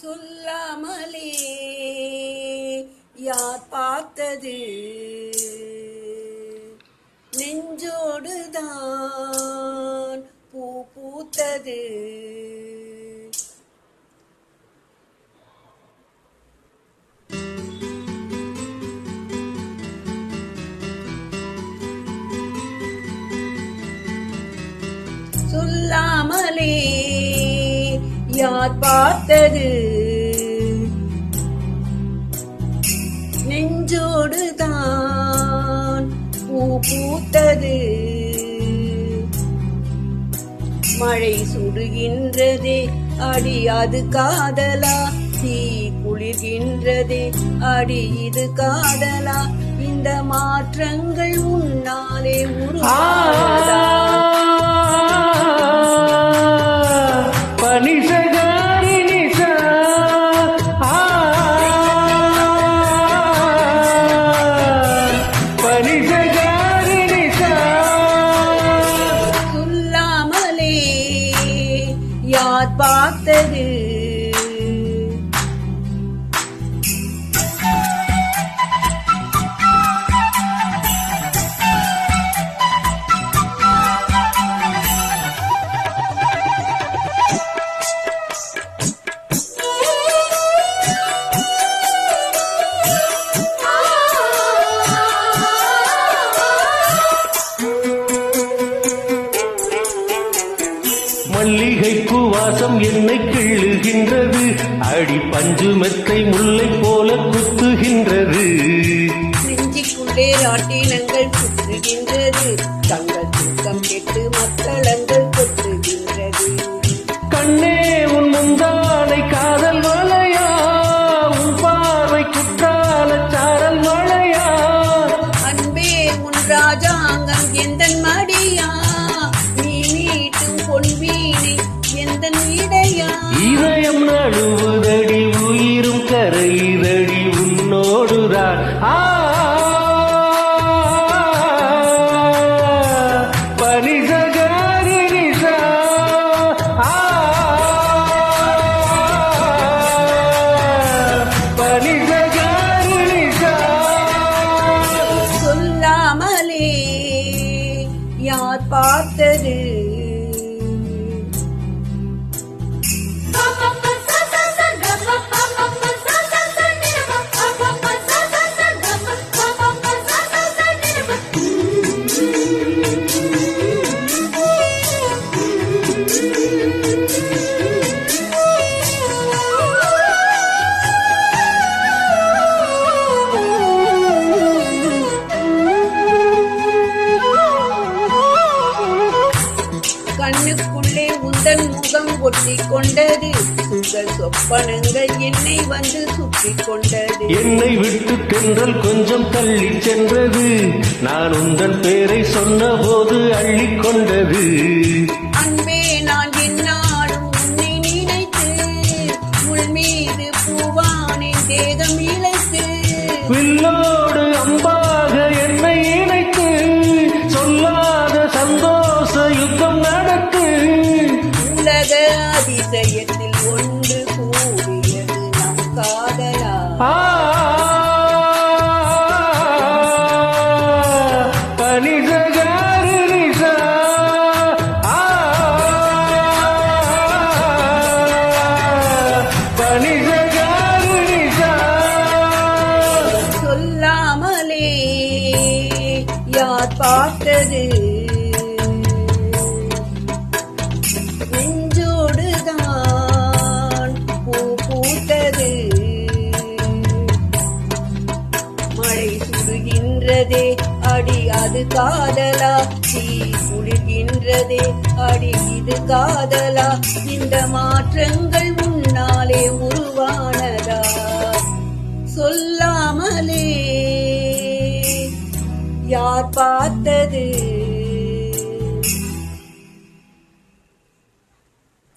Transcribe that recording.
சொல்லாமலே யார் பார்த்தது? நெஞ்சோடுதான் பூ பூத்தது. சொல்லாமலே யார் பார்த்தது? நெஞ்சோடுதான் பூ பூத்தது. மழை சுடுகின்றதே அடி அது காதலா? தீ குளிர்கின்றதே அடி இது காதலா? இந்த மாற்றங்கள் உன்னாலே உருவாதா யார் பார்த்தது என்னை கிள்ளுகின்றது. அடி பஞ்சு மெத்தை முல்லை போல குத்துகின்றது. நெஞ்சிக்குள்ளே ராட்டினங்கள் குத்துகின்றது. தங்கள் தூக்கம் கெட்டு மக்களங்கள் உன்னோடுதான் ஆ சொல்லாமலே யார் பார்த்தது? முகம் ஒட்டி கொண்டது உங்கள் சொப்பனங்கள் என்னை வந்து சுற்றி கொண்டது என்னை விட்டு தென்றல் கொஞ்சம் தள்ளி சென்றது. நான் உந்தன் பேரை சொன்னபோது அள்ளிக் கொண்டது அன்பே நான் என்னாலும் உன்னை நினைத்து முள் மீது பூவானின் தேகம் இழைத்து. வில்லோடு அம்பாக என்னை இணைத்து சொல்லாத சந்தோஷ யுத்தம் உலக அதிசயத்தில் ஒன்று கூடியது நம் காதலா. சொல்லாமலே யார் பார்த்தது? இது காதலா? தீ குளிர்கின்றதே அடி இது காதலா? இந்த மாற்றங்கள் உன்னாலே உருவானதா? சொல்லாமலே. யார் பா